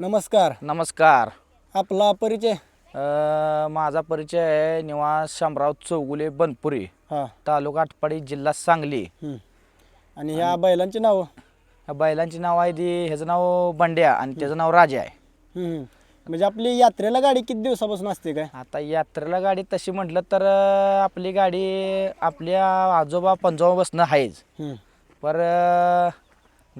नमस्कार. नमस्कार. आपला परिचय? अ, माझा परिचय आहे निवास शामराव चौगुले बनपुरी हां. तालुका आटपाडी जिल्हा सांगली. आणि ह्या बैलांची नावं? ह्या बैलांची नाव आहे ती ह्याचं नाव बंड्या आणि त्याचं नाव राजा आहे. म्हणजे आपली यात्रेला गाडी किती दिवसापासून असते काय? आता यात्रेला गाडी तशी म्हटलं तर अ, आपली गाडी आपल्या आजोबा पंजोबापासून आहेच. पर अ,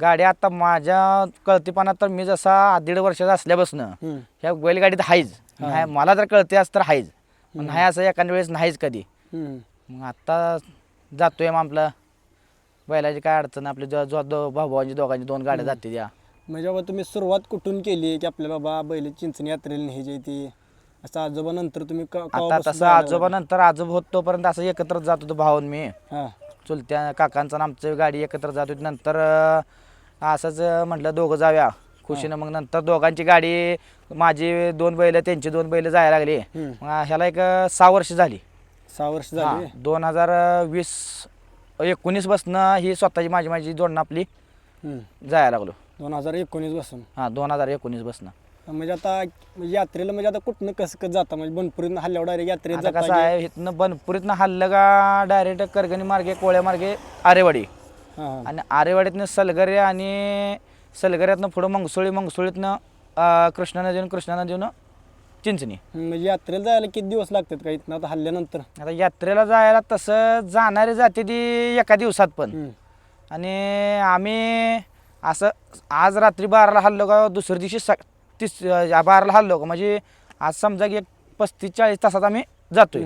गाडी आता माझ्या कळतीपणात तर मी जसा दीड वर्षाचा असल्यापासून. ह्या बैलगाडीत नाही मला तर कळते असं तर पण नाही असं एखाद्या वेळेस नाहीच कधी. मग आत्ता जातोय मग आपलं. बैलाची काय अडचण आपली भाऊभावांची दोघांची दोन गाड्या जाते त्या म्हणजे बाबा तुम्ही सुरुवात कुठून केली की आपल्या बाबा बैल चिंचणी यात्रेला न्यायची ती? असं आजोबा नंतर तुम्ही आता तसं आजोबा नंतर आजोबा होत तोपर्यंत असं एकत्र जात होतो भाऊन मी. चुलत्या काकांचा आमची गाडी एकत्र जात होती. नंतर असंच म्हटलं दोघं जाऊया. खुशीनं मग नंतर दोघांची गाडी माझी दोन बैल त्यांची दोन बैल जायला लागली. मग ह्याला एक सहा वर्ष झाली. सहा वर्ष झाली? दोन हजार वीस एकोणीस बसनं ही स्वतःची माझी माझी जोडणं आपली. जायला लागलो. दोन हजार एकोणीसपासून हां दोन हजार एकोणीस बसनं. म्हणजे आता म्हणजे यात्रेला म्हणजे आता कुठनं कसं कसं जाता? म्हणजे बनपुरीत हल्ल्यावर डायरेक्ट यात्रेत कसं आहे इथनं बनपुरीतनं हल्लं का डायरेक्ट करगणी मार्गे कोळ्या मार्गे आरेवाडी. आणि आरेवाडीतनं सलगरे आणि सलगऱ्यातनं पुढं मंगसोळी मंगसोळीतनं कृष्णा नदीनं कृष्णा नदीनं चिंचणी म्हणजे यात्रेला जायला किती दिवस लागतात का इथनं? आता हल्ल्यानंतर. आता यात्रेला जायला तसं जाणारी जाते ती एका दिवसात पण. आणि आम्ही असं आज रात्री बाराला हल्लो का दुसऱ्या दिवशी स तीस बाराला हल्लो का म्हणजे आज समजा की एक पस्तीस चाळीस तासात आम्ही जातोय.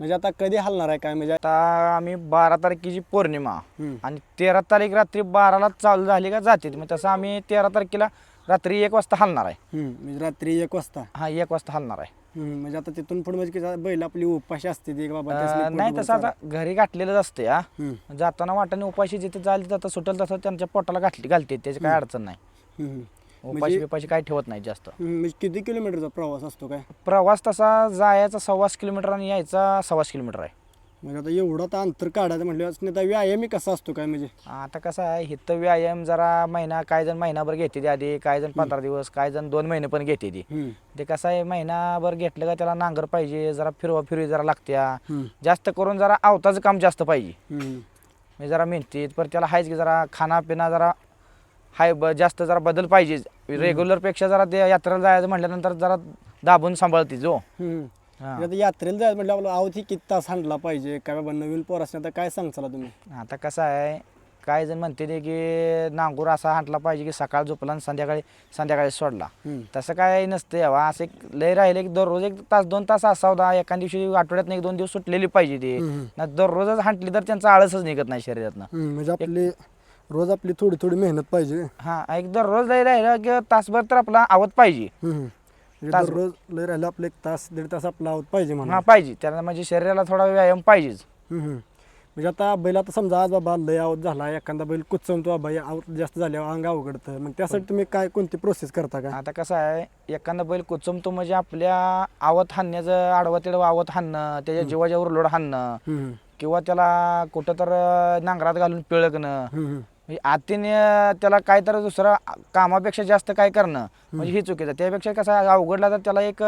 म्हणजे आता कधी हलणार आहे काय? म्हणजे आता आम्ही बारा तारखेची पौर्णिमा. आणि तेरा तारीख रात्री बाराला चालू झाली का जाते. मग तसं आम्ही तेरा तारखेला रात्री एक वाजता हलणार आहे. म्हणजे रात्री एक वाजता. हा एक वाजता हलणार आहे. म्हणजे आता तिथून पुढे म्हणजे बैल आपली उपाशी असते ती की बाबा त्यासनी नाही पोटभर तसं आता घरी गाठलेलंच असते हा. जाताना वाटाने उपाशी जिथे जाईल जाता सुटेल तसं त्यांच्या पोटाला घातली घालते त्याची काय अडचण नाही. हं. उपाशी बिपाशी काय ठेवत नाही जास्त. हं, म्हणजे किती किलोमीटरचा प्रवास असतो काय? प्रवास तसा जायचा सव्वास किलोमीटर आणि यायचा सव्वास किलोमीटर आहे. म्हणजे आता एवढं आता अंतर काढायचं म्हटलं आता व्यायामही कसा असतो काय म्हणजे? आता कसं आहे इथं व्यायाम जरा महिना काय जण महिनाभर घेते ती आधी काय जण पंधरा दिवस काय जण दोन महिने पण घेते ती हं, ते कसं आहे महिनाभर घेतलं का त्याला नांगर पाहिजे जरा फिरवा फिरवी जरा लागत्या. हं, जास्त करून जरा आवताचं काम जास्त पाहिजे. हं, म्हणजे जरा मेहनतीत पण त्याला आहेच की जरा खानापिना जरा हाय ब जास्त जरा बदल पाहिजे. रेग्युलरपेक्षा जरा ते यात्रेला जायचं म्हटल्यानंतर जरा दाबून सांभाळते जो हं. आता यात्रेला जायचं म्हटलं आपलं आवती किती तास हांडला पाहिजे? काय बाबा नवीन पोरासने आता काय सांगचाला तुम्ही? आता कसं आहे काय जण म्हणते ते की नांगूर असा हांटला पाहिजे की सकाळ झोपला आणि संध्याकाळी संध्याकाळी सोडला. तसं काय नसते हवा असं एक लय राहिले की दररोज एक तास दोन तास असावं एका दिवशी आठवड्यात एक दोन दिवस सुटलेली पाहिजे ती. ना दररोजच हांटली तर त्यांचा आळसच निघत नाही शरीरातनं. म्हणजे आपली रोज आपली थोडी थोडी मेहनत पाहिजे. हा एक दररोज लय राहिलं की तासभर तर आपला आवत पाहिजे. म्हणजे तास- दररोज लय राहिलं आपलं एक तास दीड तास आपला आवत पाहिजे म्हणा. हा पाहिजे. त्याला म्हणजे शरीराला थोडा व्यायाम पाहिजेच. हम्म. म्हणजे आता बैल आता समजा आज बाबा लय आवत झाला एखादा बैल कुचवतो बाबा या आवत जास्त झाल्यावर अंग अवघडतं. मग त्यासाठी तुम्ही काय कोणती प्रोसेस करता का? आता कसं आहे एखादा बैल कुचमतो म्हणजे आपल्या आवत हाणण्याचं आडवं तिडवं आवत हाणणं त्याच्या जीवाच्या उरलोड हाणणं हम्म, किंवा त्याला कुठं तर अं, नांगरात घालून पिळकणं हम्म. म्हणजे आतीने त्याला काय तर दुसरं कामापेक्षा जास्त काय करणं म्हणजे ही चुकीचं त्यापेक्षा कसं अवघडला तर त्याला एक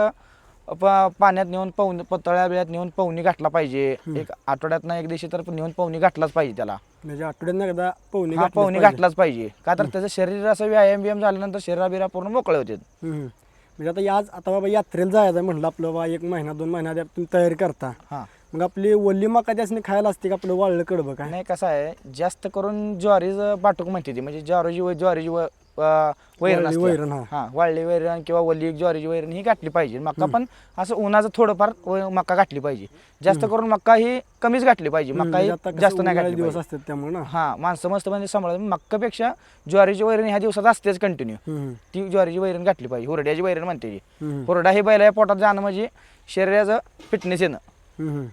प- पाण्यात नेऊन पवनी पतळ्या बिळ्यात नेऊन पवनी घातला पाहिजे. एक आठवड्यातनं एक दिवशी तर नेऊन पवनी घातलाच पाहिजे त्याला. म्हणजे आठवड्यात एकदा पवनी हा पाहिजे. घातलाच पाहिजे. का तर त्याचं शरीर असं व्यायाम बियाम झाल्यानंतर शरीरा बिरा पूर्ण मोकळे होते. म्हणजे आता याच आता बाबा यात्रेला जायचं म्हणलं आपलं बा एक महिना दोन महिना आधी तुम्ही तयारी करता. हा. मग आपली वल्ली मका त्यासनी खायला असते का आपलं वाळलं कडबं काय? नाही कसं आहे जास्त करून ज्वारीचं बाटूक म्हणते ती. म्हणजे ज्वारीची व- ज्वारीची व- अं, वैरण वाळली असते. वैरण, हा. हा वाळली वैरण किंवा वल्ली ज्वारीची वैरण ही घातली पाहिजे. मक्का पण असं उन्हाचं थोडंफार व- मक्का घातली पाहिजे. जास्त करून मक्का ही कमीच घातली पाहिजे. हम्म, मक्का ही आता कसं जास्त नाही उन्हाळ्याचे घातली दिवस पाहिजे. असतात त्यामुळे ना. हा माणसं मस्त म्हणजे सांभाळ मक्कापेक्षा ज्वारीची वैरण ह्या दिवसात असतेच कंटिन्यू हम्म. ती ज्वारीची वैरण घातली पाहिजे. हुरड्याची वैरण म्हणते ती. हम्म, हुरडा ही बैला पोटात जाणं म्हणजे शरीराचं फिटनेस येणं. हम्म, हम्म.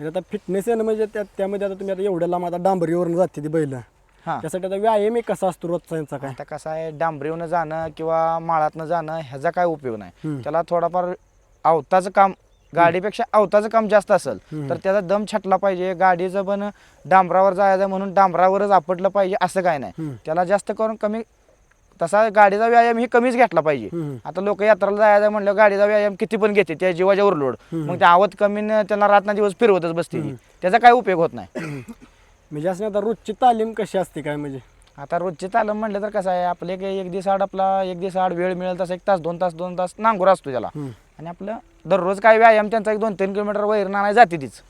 म्हणजे आता फिटनेस आहे ना म्हणजे त्या त्यामध्ये आता तुम्ही आता एवढ्या लांब आता डांबरीवरून जाते ती बैल हा त्यासाठी आता व्यायाम एक कसा असतो रोजचा यांचा काय आता कसं आहे डांबरीवनं जाणं किंवा माळातनं जाणं ह्याचा काय उपयोग नाही. त्याला थोडाफार अवताचं काम गाडीपेक्षा अवताचं काम जास्त असेल. तर त्याचा दम छटला पाहिजे गाडीचं पण डांबरावर जायचं म्हणून डांबरावरच आपटलं पाहिजे असं काय नाही. त्याला जास्त करून कमी तसा गाडीचा व्यायाम ही कमीच घेतला पाहिजे. आता लोक यात्राला जायचं म्हणलं गाडीचा व्यायाम किती पण घेते त्या जीवाच्या ओव्हरलोड मग ते आवत कमी त्यांना रातना दिवस फिरवतच बसते. त्याचा काय उपयोग होत नाही. म्हणजे असं आता रोजची तालीम कशी असते काय म्हणजे? आता रोजची तालम म्हणलं तर कसं आहे आपलं एक एक दिवस आड आपला एक दिवस आड वेळ मिळेल तसा एक तास दोन तास दोन तास नांगूर असतो त्याला. आणि आपलं दररोज काय व्यायाम त्यांचा एक दोन तीन किलोमीटर वैर नाही जाते तीच.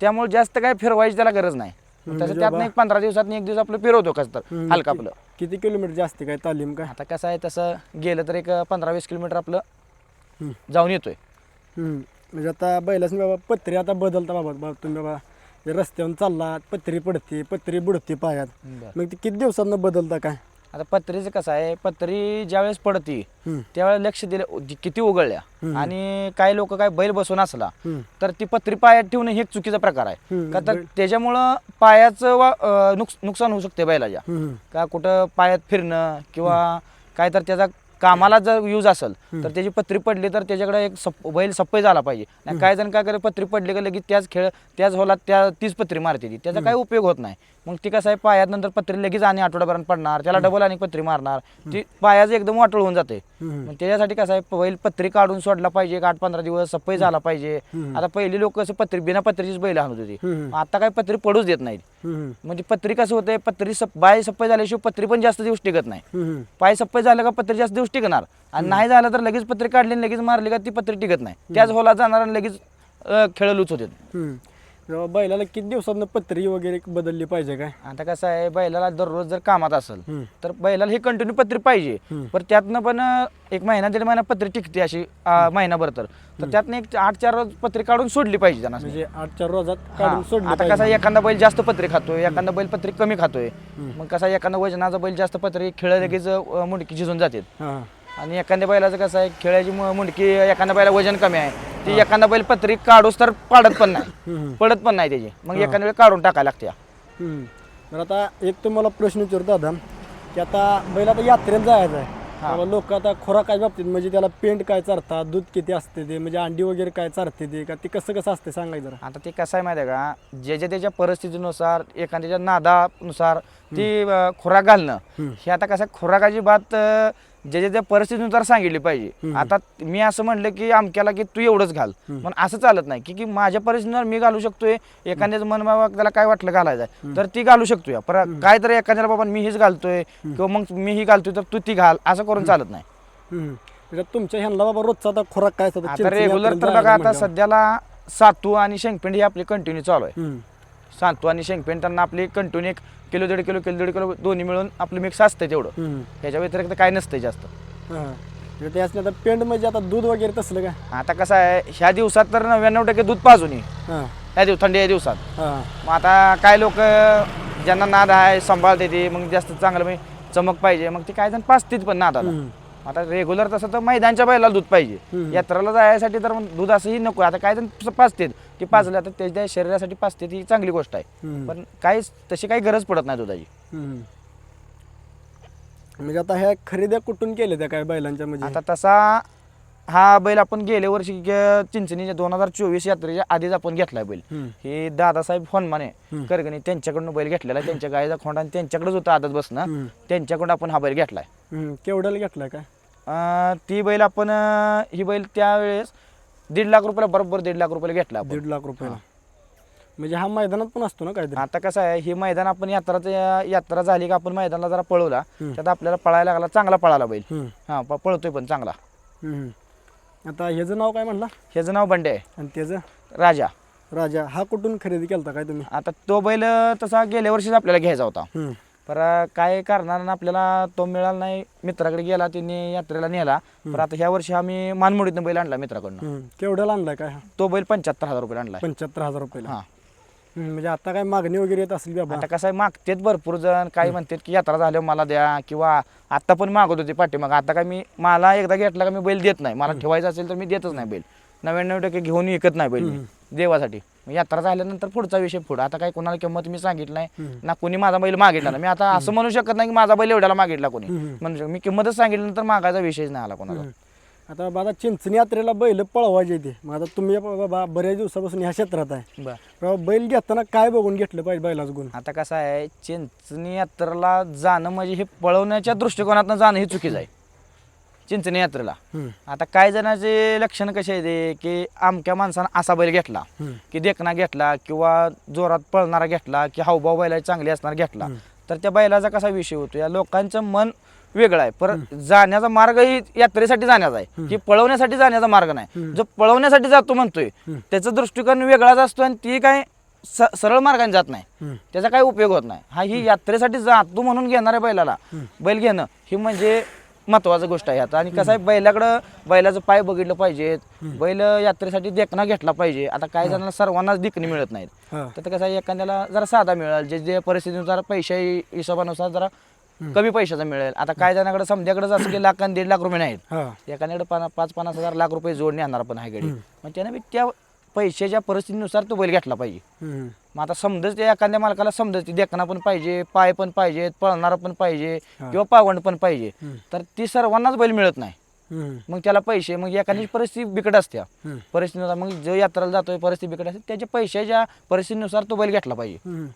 त्यामुळे जास्त काय फिरवायची त्याला गरज नाही. तसं त्यात बाबा- एक पंधरा दिवसात एक दिवस आपलं फिरवतो कसं तर. हलका आपलं किती किलोमीटर असते काय तालीम काय आता कसं आहे तसं गेलं तर एक पंधरा वीस किलोमीटर आपलं. जाऊन येतोय. म्हणजे आता बैलाच बाबा पत्री आता बदलता बाबा बाबा तुम्ही बाबा जे रस्त्यावरून चालला पत्री पडते पत्री बुडते पायात मग ते किती दिवसांना बदलता काय आता पत्रीचं कसं आहे पत्री ज्यावेळेस पडती. त्यावेळेस लक्ष दिलं किती उघडल्या. आणि काही लोक काय बैल बसून असला. तर ती पत्री पायात ठेवणं हे एक चुकीचा प्रकार आहे. का तर त्याच्यामुळं पायाचं नुकसान होऊ शकते बैलाच्या. का कुठं पायात फिरणं किंवा काय तर त्याचा कामाला जर यूज असेल तर त्याची पत्री पडली तर त्याच्याकडे एक सप बैल सप्पय झाला पाहिजे. नाही काय जण काय करे पत्री पडली का लगेच त्याच खेळ त्याच होला त्या तीच पत्री मारते ती. त्याचा काय उपयोग होत नाही. मग ती कसं आहे पायात नंतर पत्री लगेच आणि आठवड्यापर्यंत पडणार त्याला डबल आणि पत्री मारणार. ती पायाचं एकदम वाटळ होऊन जाते. मग त्याच्यासाठी कसं आहे बैल पत्री काढून सोडला पाहिजे एक आठ पंधरा दिवस सप्पय झाला पाहिजे. आता पहिली लोक कसं पत्री बिना पत्रीचीच बैल आणत होती. आता काय पत्री पडूच देत नाहीत. म्हणजे पत्री कसं होतंय पत्री सप बाय सप्पय झाल्याशिवाय पत्री पण जास्त दिवस टिकत नाही. पाय सप्पय झालं का पत्री जास्त दिवस टिकणार. आणि नाही झालं तर लगेच पत्री काढली आणि लगेच मारली का ती पत्री टिकत नाही. त्याच होला जाणार आणि लगेच अं, खेळ लूच होते. जेव्हा बैलाला किती दिवसांना पत्री वगैरे बदलली पाहिजे काय? आता कसं आहे बैलाला दररोज जर कामात असेल हम्म. तर बैलाला ही कंटिन्यू पत्री पाहिजे. हम्म. पण त्यातनं पण अं, एक महिना दीड महिना पत्री टिकते अशी अं, महिनाभर तर. तर त्यातनं एक आठ चार रोज पत्री काढून सोडली पाहिजे त्यांना म्हणजे आठच्या रोजात हा. काढून सोडली आता कसं एखादा बैल जास्त पत्री खातोय एखादा बैल पत्री कमी खातोय. मग कसा एखादा वजनाचा बैल जास्त पत्री खेळ लगेच अं, मुंडकी झिजून जाते हा. आणि एखाद्या बैलाचं कसं आहे खेळाची मु- मुंडकी एखाद्या बैला वजन कमी आहे. ती एखादा बैल पत्री काढूस तर पाडत पण नाही. हम्म. पडत पण नाही त्याची. मग एखाद्या वेळी काढून टाकायला लागते हम्म. आता एक तुम्हाला प्रश्न विचारतो दादा की आता बैल आता यात्रेला जायचं आहे. लोक आता खोराकाच्या बाबतीत म्हणजे त्याला पेंट काय चारतात दूध किती असते ते म्हणजे अंडी वगैरे काय चारते ते का ते कसं कसं असते सांगाय जरा. आता ते कसं आहे माहिती आहे का? ज्याच्या त्याच्या परिस्थितीनुसार एखाद्याच्या नादानुसार ती अं, खुराक घालणं हे आता कसं आहे, खुराकाची बात अं, ज्याच्या त्या परिस्थितीनुसार सांगितली पाहिजे. आता मी असं म्हणलं की अमक्याला की तू एवढंच घाल. पण असं चालत नाही. की की माझ्या परिस्थितीनुसार मी घालू शकतोय. एखाद्याचं मन बाबा त्याला काय वाटलं घालायचं तर ती घालू शकतोय. पर काय तर एखाद्याला बाबा मी हीच घालतोय किंवा मग मी ही घालतोय तर तू ती घाल. असं करून चालत नाही. तुमच्या ह्यांना बाबा रोजचा आता खोराक काय रेग्युलर तर बघा आता. सध्याला सातू आणि शेंगपेंड ही आपली कंटिन्यू चालू आहे. सातू आणि शेंगपेंड त्यांना आपली कंटिन्यू एक किलो दीड किलो किलो दीड किलो दोन्ही मिळून आपलं मिक्स असतं तेवढं. हम्म. ह्याच्या व्यतिरिक्त काय नसतं जास्त. हा. म्हणजे ते असले आता पेंट म्हणजे आता दूध वगैरे तसलं का? आता कसं आहे ह्या दिवसात तर नव्याण्णव टक्के दूध पाजून ये हा. ह्या दिवस थंडी या दिवसात. हा. मग आता काय लोक ज्यांना नाद आहे सांभाळते ते मग जास्त चांगलं म्हणजे चमक पाहिजे. मग ते काय जण पाचतीच पण नादाला. हम्म. आता रेग्युलर तसं तर मैदानच्या बैलाला दूध पाहिजे. यात्रेला जायसाठी तर दूध असंही नको आता काय जण पाचतेत की पाजलं आता त्याच्या शरीरासाठी पाचते ही चांगली गोष्ट आहे. पण काही तशी काही गरज पडत नाही दुधाची. म्हणजे आता ह्या खरेद्या कुठून केल्या त्या काय बैलांच्या म्हणजे आता तसा हा बैल आपण गेल्या वर्षी चिंचणीच्या दोन हजार चोवीस यात्रेच्या आधीच आपण घेतलाय बैल. हे दादासाहेब फोनमाने करगणी त्यांच्याकडून बैल घेतलेला त्यांच्या गायचा खोंडा आणि त्यांच्याकडेच होता आदत बसणं. त्यांच्याकडून आपण हा बैल घेतलाय. केवढ्याला घेतलाय काय अं, ती बैल आपण अं, ही बैल त्यावेळेस दीड लाख रुपयाला बरोबर दीड लाख रुपयाला घेतला आपण. दीड लाख रुपयाला. म्हणजे हा मैदानात पण असतो ना काहीतरी? आता कसं आहे हे मैदान आपण यात्रा यात्रा झाली का आपण मैदानाला जरा पळवला त्यात आपल्याला पळायला लागला चांगला पळाला बैल. हम्म. हा प- पळतोय पण चांगला. हम्म. आता ह्याचं नाव काय म्हणला? ह्याचं नाव बंडे आहे. आणि त्याचं? राजा. राजा. हा कुठून खरेदी केलता काय तुम्ही? आता तो बैल तसा गेल्या वर्षीच आपल्याला घ्यायचा होता. हम्म. पर काय कारणानं आपल्याला तो मिळाला नाही मित्राकडे गेला त्यांनी यात्रेला नेला. पण आता ह्या वर्षी आम्ही मानमोडीतनं बैल आणला मित्राकडनं. हम्म. केवढ्याला आणलाय काय हा? तो बैल पंच्याहत्तर हजार रुपये आणलाय. पंच्याहत्तर हजार रुपयाला. हा. हम्म. म्हणजे आता काय मागणी वगैरे येत असेल बाबा? आता कसं आहे मागतेत भरपूर जण. काही म्हणतात की यात्रा झाल्यावर मला द्या किंवा आता पण मागत होते पाठीमाग. आता काय मी मला एकदा घेतला का मी बैल देत नाही. मला ठेवायचा असेल तर मी देतच नाही बैल. नव्याण्णव टक्के घेऊन विकत नाही बैल मी देवासाठी. मग यात्रा झाल्यानंतर पुढचा विषय पुढे. आता काय कोणाला किंमत मी सांगितलं नाही ना कोणी माझा बैल मागितला ना मी आता असं म्हणू शकत नाही की माझा बैल एवढ्याला मागितला कोणी. म्हणू शकत मी किंमतच सांगितल्यानंतर मागायचा विषयच नाही आला कोणाला. आता बाबा चिंचणी यात्रेला बैल पळवायचे ते. मग आता तुम्ही बाबा बऱ्याच दिवसापासून ह्या क्षेत्रात आहे. बाबा बैल घेताना काय बघून घेतलं पाहिजे बैलाच गुण? आता कसं आहे चिंचणी यात्रेला जाणं म्हणजे हे पळवण्याच्या दृष्टिकोनातनं जाणं हे चुकीचं आहे. चिंचणी यात्रेला आता काही जणांचे लक्षण कसे आहे की आमक्या माणसानं असा बैल घेतला की देखना घेतला किंवा जोरात पळणारा घेतला की हावभाव बैला चांगली असणार घेतला. तर त्या बैलाचा कसा विषय होतो? या लोकांचं मन वेगळं आहे. पर जाण्याचा मार्गही यात्रेसाठी जाण्याचा आहे. की पळवण्यासाठी जाण्याचा मार्ग नाही. जो पळवण्यासाठी जातो म्हणतोय त्याचा दृष्टिकोन वेगळाच असतो आणि ती काय सरळ मार्गाने जात नाही. त्याचा काही उपयोग होत नाही. हा ही यात्रेसाठी जातो म्हणून घेणाऱ्या बैलाला बैल घेणं ही म्हणजे महत्वाची गोष्ट आहे आता. आणि कसं आहे बैलाकडं बैलाचं पाय बघितलं पाहिजेत. बैल यात्रेसाठी देखना घेतला पाहिजे. आता काही जणांना सर्वांनाच देखणी मिळत नाहीत. तर कसं आहे एखाद्याला जरा साधा मिळेल जे जे परिस्थितीनुसार पैशा हिशोबानुसार जरा कमी पैशाचा मिळेल. आता काही जणांकडे समजाकडे असं की लाख आणि दीड लाख रुपये नाहीत. एखाद्याकडे पाच पन्नास हजार लाख रुपये जोडणे आणणार पण आहे गडी. मग त्याने त्या पैशाच्या परिस्थितीनुसार तो बैल घेतला पाहिजे. हम्म, मग आता समजच ते एखाद्या मालकाला समजत ते देखना पण पाहिजे पाय पण पाहिजेत पळणारा पण पाहिजे किंवा पावंड पण पाहिजे. तर ती सर्वांनाच बैल मिळत नाही. हम्म, मग त्याला पैसे मग एखादी परिस्थिती बिकट असते. हम्म. परिस्थितीनुसार मग जो यात्रेला जातोय परिस्थिती बिकट असते त्याच्या पैशाच्या परिस्थितीनुसार तो बैल घेतला पाहिजे. हम्म.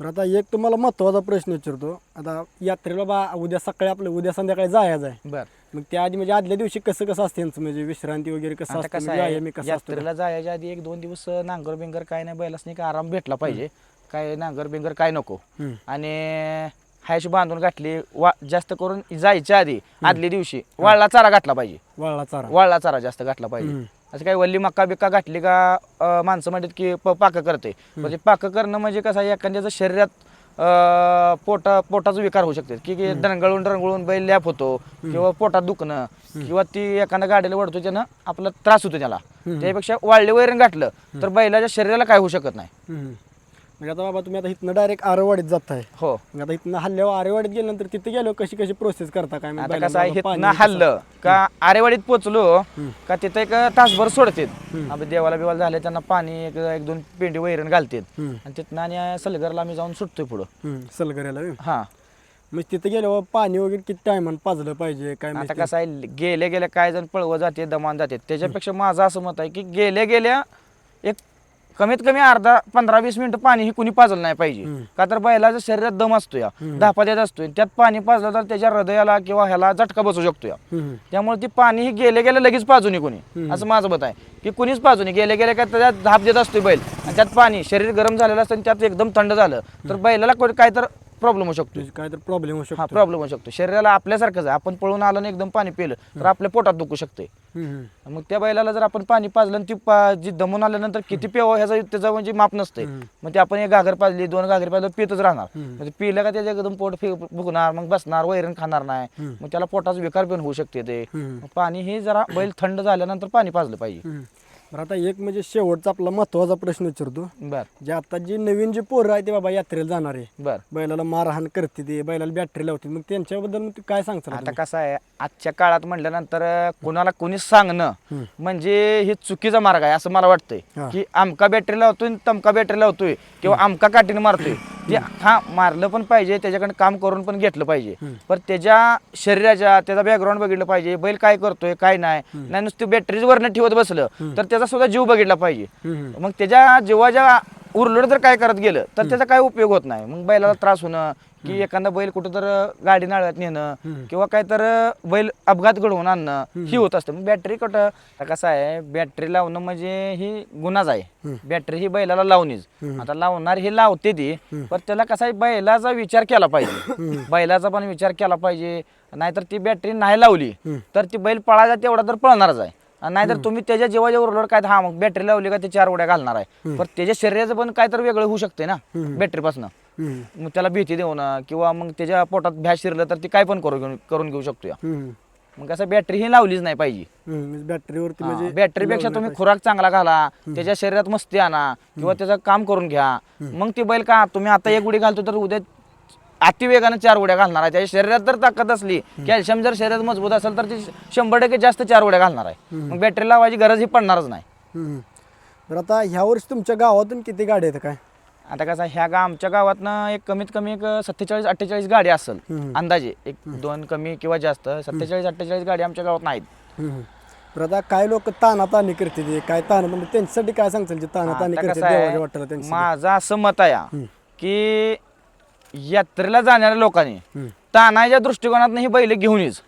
बरं आता एक तुम्हाला महत्त्वाचा प्रश्न विचारतो. आता यात्रेला बा उद्या सकाळी आपलं उद्या संध्याकाळी जायचं आहे. बर. मग त्या आधी म्हणजे आदल्या दिवशी कसं कसं असते यांचं? म्हणजे विश्रांती वगैरे कसं आता असतं? कसं म्हणजे आहे कसं असतं यात्रेला जायच्या आधी एक दोन दिवस नांगर बिंगर काय नाही बैलासनी काय आराम भेटला पाहिजे. काय नांगर बिंगर काय नको. हम्म. आणि हायशी बांधून घातली वा जास्त करून जायच्या आधी आदल्या दिवशी वाळला चारा घातला पाहिजे. वाळला चारा. वाळला चारा जास्त घातला पाहिजे. असं काही वल्ली मक्का बिक्का घातली का अं, माणसं म्हणतात की प- पाकं करते म्हणजे पाकं करणं म्हणजे कसं आहे एखाद्याचं शरीरात अं, पोटा पोटाचा विकार होऊ शकते. की की डरंगळून डरंगळून बैल लॅप होतो किंवा पोटात दुखणं किंवा ती एखाद्या गाडीला वडतो त्यानं आपला त्रास होतो त्याला. त्यापेक्षा वाळले वैरण घातलं तर बैलाच्या शरीराला काय होऊ शकत नाही. हम्म. म्हणजे आता बाबा तुम्ही आता इथनं डायरेक्ट आरेवाडीत जाताय. हो. मग आता इथनं हल्ल्यावर आरेवाडीत गेल्यानंतर तिथे गेलो कशी कशी प्रोसेस करता काय? म्हणजे आता कसं आहे बाबा हिथनं पाणी कसं- हल्लं का आरेवाडीत पोचलो का तिथं एक तासभर सोडतात. देवाला बिवाला झाले त्यांना पाणी एक एक दोन पेंडी वैरण घालतात. हम्म. आणि तिथनं आणि सलगरला आम्ही जाऊन सुटतोय पुढं. हम्म, सलगऱ्याला व्हय. हा. मग तिथे गेल्यावर पाणी वगैरे किती टायमान पाजलं पाहिजे? काय आता म्हणजे कसं आहे गेले गेल्या काय जण पळवं जाते दमान जाते त्याच्यापेक्षा माझं असं मत आहे की गेल्या गेल्या एक कमीत कमी अर्धा पंधरा वीस मिनिटं पाणी ही कुणी पाजलं नाही पाहिजे. का तर बैलाच्या शरीरात दम असतो या धापा देत असतोय. त्यात पाणी पाजलं तर त्याच्या हृदयाला किंवा ह्याला झटका बसू शकतो या त्यामुळे ती पाणी ही गेले गेले लगेच पाजून कोणी. असं माझं मत आहे. की कुणीच पाजून गेले गेले काय त्याच्यात धाप देत असतो बैल. आणि त्यात पाणी शरीर गरम झालेलं असतं आणि त्यात एकदम थंड झालं. तर बैलाला काय तर प्रॉब्लेम होऊ शकतो. काय तर प्रॉब्लेम होऊ हा शकतो. प्रॉब्लेम होऊ शकतो. शरीराला आपल्यासारखंच आहे. आपण पळून आलं आणि एकदम पाणी पिलं तर आपल्या पोटात दुखू शकते हम्म, हम्म. मग त्या बैलाला जर आपण पाणी पाजलं आणि ती पा जी दमून आल्यानंतर किती प्यावं ह्याचा त्याचं म्हणजे माप नसते मग ते आपण एक घागर पाजली दोन घागर पाजलं पितच राहणार. म्हणजे पिलं का त्याच्या एकदम पोट फे- फुगणार मग बसणार वैरण खाणार नाही. मग त्याला पोटाचा विकार पण होऊ शकते ते. हम्म. मग पाणी हे जरा बैल थंड झाल्यानंतर पाणी पाजलं पाहिजे. हम्म. बरं आता एक म्हणजे शेवटचा आपला महत्त्वाचा प्रश्न विचारतो. बर. जे आता जी नवीन जे पोरं आहे ते बाबा यात्रेला जाणार आहे. बर. बैलाला मारहाण करते ते बैलाला बॅटरी लावते. मग त्यांच्याबद्दल मग काय सांगता आता? कसं आहे आजच्या काळात म्हटल्यानंतर कुणाला कोणी सांगणं म्हणजे हे चुकीचा मार्ग आहे असं मला वाटतंय. की आमका बॅटरी लावतोय तमका बॅटरी लावतोय किंवा आमका काठीने मारतोय. ते हा मारलं पण पाहिजे त्याच्याकडे काम करून पण घेतलं पाहिजे. पण त्याच्या शरीराच्या त्याचा बॅकग्राऊंड बघितलं पाहिजे बैल काय करतोय काय नाही नाही नुसती बॅटरीज वरनं ठेवत बसलं तर त्याचा सुद्धा जीव बघितला पाहिजे. मग त्याच्या जीवाच्या उरलोड जर काय करत गेलं तर त्याचा काय उपयोग होत नाही. मग बैलाला त्रास होणं की एखादा बैल कुठं तर गाडी नाळ्यात नेणं किंवा काय तर बैल अपघात घडवून आणणं ही होत असतं. मग बॅटरी कुठं? कसं आहे बॅटरी लावणं म्हणजे ही गुन्हाच आहे. बॅटरी ही बैलाला लावणीच. आता लावणार हे लावते ती पण त्याला कसं आहे बैलाचा विचार केला पाहिजे. बैलाचा पण विचार केला पाहिजे. नाहीतर ती बॅटरी नाही लावली तर ती बैल पळायचा तेवढा तर पळणारच आहे. नाहीतर तुम्ही त्याच्या जेव्हा जेव्हा काय हा मग बॅटरी लावली का ते चार उड्या घालणार आहे. पण त्याच्या शरीराचं पण काय तर वेगळं होऊ शकते ना बॅटरीपासून. मग त्याला भीती देऊन किंवा मग त्याच्या पोटात भ्यास शिरलं तर ती काय पण करू घेऊन करून घेऊ शकतो. मग कसं बॅटरी ही लावलीच नाही पाहिजे. बॅटरीवरती म्हणजे बॅटरीपेक्षा तुम्ही खुराक चांगला घाला त्याच्या शरीरात मस्ती आणा किंवा त्याचं काम करून घ्या. मग ती बैल का तुम्ही आता एक उडी घालतो तर उद्या अतिवेगानं चार उड्या घालणार आहे. त्याच्या शरीरात जर ताकद असली कॅल्शियम जर शरीरात मजबूत असेल तर ती शंभर टक्के जास्त चार उड्या घालणार आहे. मग बॅटरी लावायची गरज ही पडणारच नाही. हम्म. बरं आता ह्या वर्षी तुमच्या गावातून किती गाड्या आहेत काय? आता कसं ह्या गा आमच्या गावातनं एक कमीत कमी एक सत्तेचाळीस अठ्ठेचाळीस गाडी असेल हम्म. अंदाजे. एक दोन कमी किंवा जास्त सत्तेचाळीस अठ्ठेचाळीस गाडी आमच्या गावात नाहीत. हम्म. आता काय लोक तानातानी करते ते काय ताण म्हणजे त्यांच्यासाठी काय सांगतील जे तानातानी आता करते कसं आहे, देवाच्या वाटेला त्यांच्यासाठी? माझं असं मत आहे. की यात्रेला जाणाऱ्या लोकांनी. तानाच्या दृष्टिकोनात ही बैल घेऊन येच.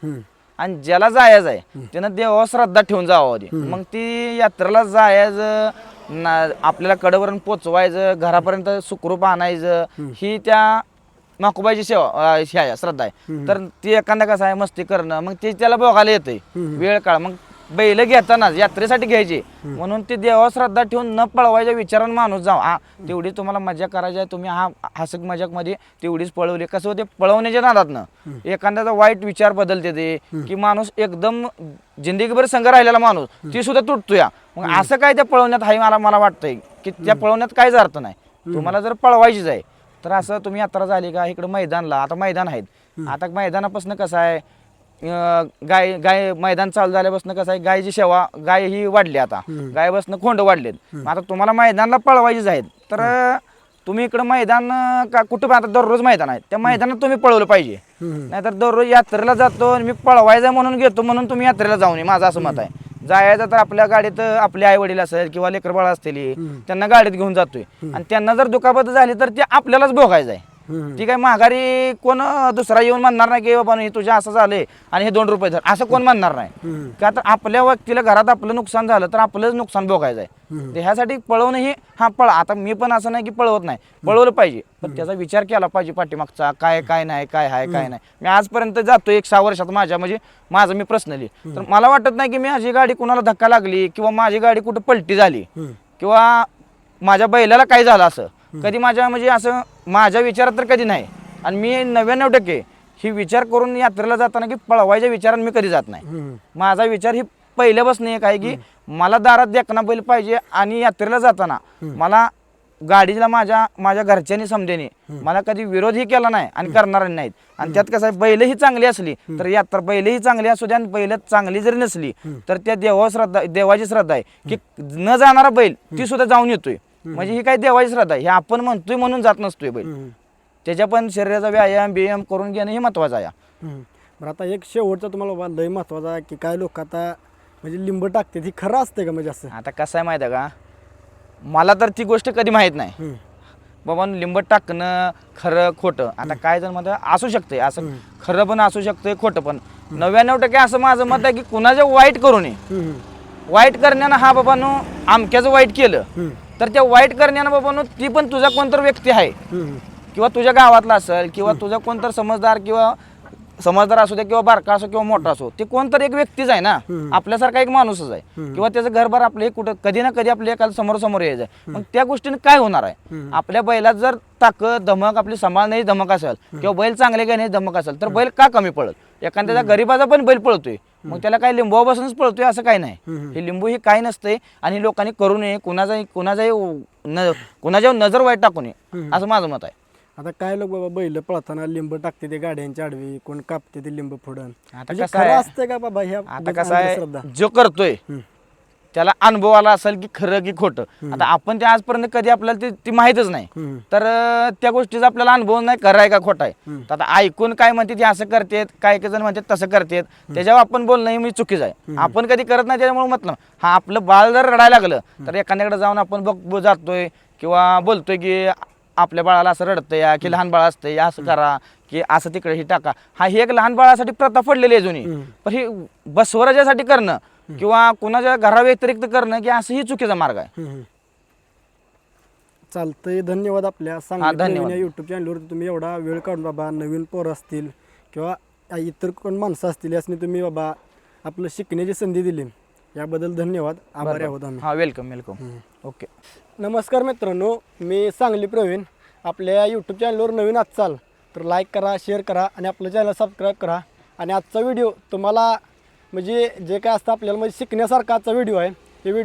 आणि ज्याला जायचं आहे त्यानं देवावर श्रद्धा ठेवून जावं आधी. मग ती यात्रेला जायचं आपल्याला कडेवरून पोचवायचं घरापर्यंत सुखरूप आणायचं ही त्या माकुबाईची सेवा श्रद्धा आहे. तर ती एखादा कसं आहे मस्ती करणं मग ते त्याला बघायला येते वेळ काळ मग बैल घेतानाच यात्रेसाठी घ्यायची. म्हणून ते देवावर श्रद्धा ठेवून न पळवायच्या विचारानं माणूस जाऊ हा तेवढी तुम्हाला मजा करायची आहे. तुम्ही हा हसक मजाकमध्ये तेवढीच पळवली. कसं होते? पळवण्याच्या नादातनं एखाद्याचा वाईट विचार बदलते ते. की माणूस एकदम जिंदगीभर संघ राहिलेला माणूस ती सुद्धा तुटतो या मग असं काय त्या पळवण्यात आहे मला मला वाटतंय? की त्या पळवण्यात काहीच अर्थ नाही. तुम्हाला जर पळवायचीच आहे तर असं तुम्ही यात्रा झाली का? इकडं मैदानला. आता मैदान आहेत. आता मैदानापासून कसं आहे? गाय गाय मैदान चालू झाल्यापासून कसं आहे गायची सेवा गाय ही वाढली आता. गायपासून खोंड वाढलेत. आता तुम्हाला मैदानला पळवायचीच आहेत. तर तुम्ही इकडं मैदान का कुठं आता दररोज मैदान आहे. त्या मैदानात तुम्ही पळवलं पाहिजे. नाहीतर दररोज यात्रेला जातो आणि मी पळवायचं म्हणून घेतो म्हणून तुम्ही यात्रेला जाऊ नये माझं असं मत आहे. जायचं तर आपल्या गाडीत आपले आई वडील असेल किंवा लेकर बाळ असतील त्यांना गाडीत घेऊन जातोय. आणि त्यांना जर दुखापत झाली तर ते आपल्यालाच भोगायचं आहे. ती काय माघारी कोण दुसरा येऊन म्हणणार नाही की बाबा हे तुझ्या असं झालंय आणि हे दोन रुपये धर. असं कोण म्हणणार नाही. का तर आपल्या व्यक्तीला घरात आपलं नुकसान झालं तर आपलंच नुकसान भोगायचं आहे ह्यासाठी पळवणं ही हा पळ. आता मी पण असं नाही की पळवत नाही. पळवलं पाहिजे. पण त्याचा विचार केला पाहिजे पाठीमागचा. काय काय नाही काय आहे काय नाही. मी आजपर्यंत जातो एक सहा वर्षात माझ्या म्हणजे माझं मी पर्सनली तर मला वाटत नाही की माझी गाडी कुणाला धक्का लागली किंवा माझी गाडी कुठं पलटी झाली. किंवा माझ्या बैलाला काय झालं असं. कधी माझ्या म्हणजे असं माझ्या विचारात तर कधी नाही. आणि मी नव्याण्णव टक्के ही विचार करून यात्रेला जाताना की पळवायच्या विचाराने मी कधी जात नाही. माझा विचार ही पहिल्यापासून एक आहे की मला दारात देखना बैल पाहिजे आणि यात्रेला जाताना मला गाडीला माझ्या माझ्या घरच्यांनी समजेने मला कधी विरोधही केला नाही आणि करणार नाहीत. आणि त्यात कसं आहे बैल ही चांगली असली तर यात्रा बैल ही चांगली असू द्या आणि बैल चांगली जरी नसली तर त्या देवा श्रद्धा देवाची श्रद्धा आहे की न जाणारा बैल ती सुद्धा जाऊन येतोय. म्हणजे ही काय देवाची श्रद्धा हे आपण म्हणतोय म्हणून जात नसतोय बैल. त्याच्या पण शरीराचा व्यायाम बियाम करून घेणं हे महत्वाचं आहे. बरं आता एक शेवटचं तुम्हाला बाबा लय महत्त्वाचा आहे की काय लोक आता म्हणजे लिंब टाकते ती खरं असते का म्हणजे असं? आता कसं आहे माहिती आहे का? मला तर ती गोष्ट कधी माहीत नाही. बाबा लिंब टाकणं खरं खोटं. आता काय जण म्हणतं असू शकते असं खरं पण असू शकते खोटं पण. नव्याण्णव टक्के असं माझं मत आहे की कुणाचं वाईट करू नये. वाईट करण्यानं हा बाबानो आमक्याचं वाईट केलं. तर त्या वाईट करण्यानं बाबानो ती पण तुझा कोणतर व्यक्ती आहे. किंवा तुझ्या गावातला असेल किंवा तुझा कोणतर समजदार किंवा समजदार असू दे किंवा बारका असो किंवा मोठा असो ते कोणतर एक व्यक्तीच आहे ना. आपल्यासारखा एक माणूसच आहे. किंवा त्याचं घरभर आपले कुठं कधी ना कधी आपल्या एखादं समोर समोर यायचं. मग त्या गोष्टीने काय होणार आहे. आपल्या बैलात जर ताकद धमक आपली सांभाळण्याची धमक असेल किंवा बैल चांगले घेण्याची धमक असेल तर बैल का कमी पळत एखाद्याचा गरीबाचा पण बैल पळतोय मग त्याला काय लिंबू बसूनच पळतोय असं काही नाही. हे लिंबू ही काय नसते आणि लोकांनी करू नये कुणाचाही कुणाचाही न कुणाच्यावर नजर वाईट टाकू नये. असं माझं मत आहे आता काय लोक बाबा बैल पळताना लिंब टाकते ते गाड्यांच्या आडवी कोण कापते ते लिंब फोडून म्हणजे कसं खरं आहे? असते का बाबा ह्या आता कसं आहे जो करतोय. त्याला अनुभव आला असेल की खरं की खोटं. आता आपण ते आजपर्यंत कधी आपल्याला ते ती माहीतच नाही. तर त्या गोष्टीचा आपल्याला अनुभव नाही खरं आहे का खोटा आहे? तर आता ऐकून काय म्हणते ते असं करतेत काय काही जण म्हणतात तसं करतेत. त्याच्यावर आपण बोलणं हे मी चुकीचं आहे. आपण कधी करत नाही त्याच्यामुळे म्हटलं हा आपलं बाळ जर रडायला लागलं तर एखाद्याकडे जाऊन आपण बघ बघ जातोय किंवा बोलतोय की आपल्या बाळाला असं रडतं या की लहान बाळ असतं या असं करा की असं तिकडे ही टाका. हा ही एक लहान बाळासाठी प्रथा पडलेली आहे जुनी. पण ही बसवराजासाठी करणं किंवा कुणाच्या घराव्यतिरिक्त करणं की असं ही चुकीचा मार्ग आहे. चालतंय. धन्यवाद आपल्या. धन्यवाद. युट्यूब चॅनलवर तुम्ही एवढा वेळ काढून बाबा नवीन पोरं असतील किंवा इतर कोण माणसं असतील यासनी तुम्ही बाबा आपलं शिकण्याची संधी दिली. याबद्दल धन्यवाद. आभारी आहोत आम्ही. हा वेलकम वेलकम ओके नमस्कार मित्रांनो. मी सांगली प्रवीण. आपल्या यूट्यूब चॅनलवर नवीन असाल तर लाईक करा शेअर करा आणि आपलं चॅनल सबस्क्राईब करा. आणि आजचा व्हिडिओ तुम्हाला म्हणजे जे काय असतं आपल्याला म्हणजे शिकण्यासारखाचा व्हिडिओ आहे. हे व्हिडिओ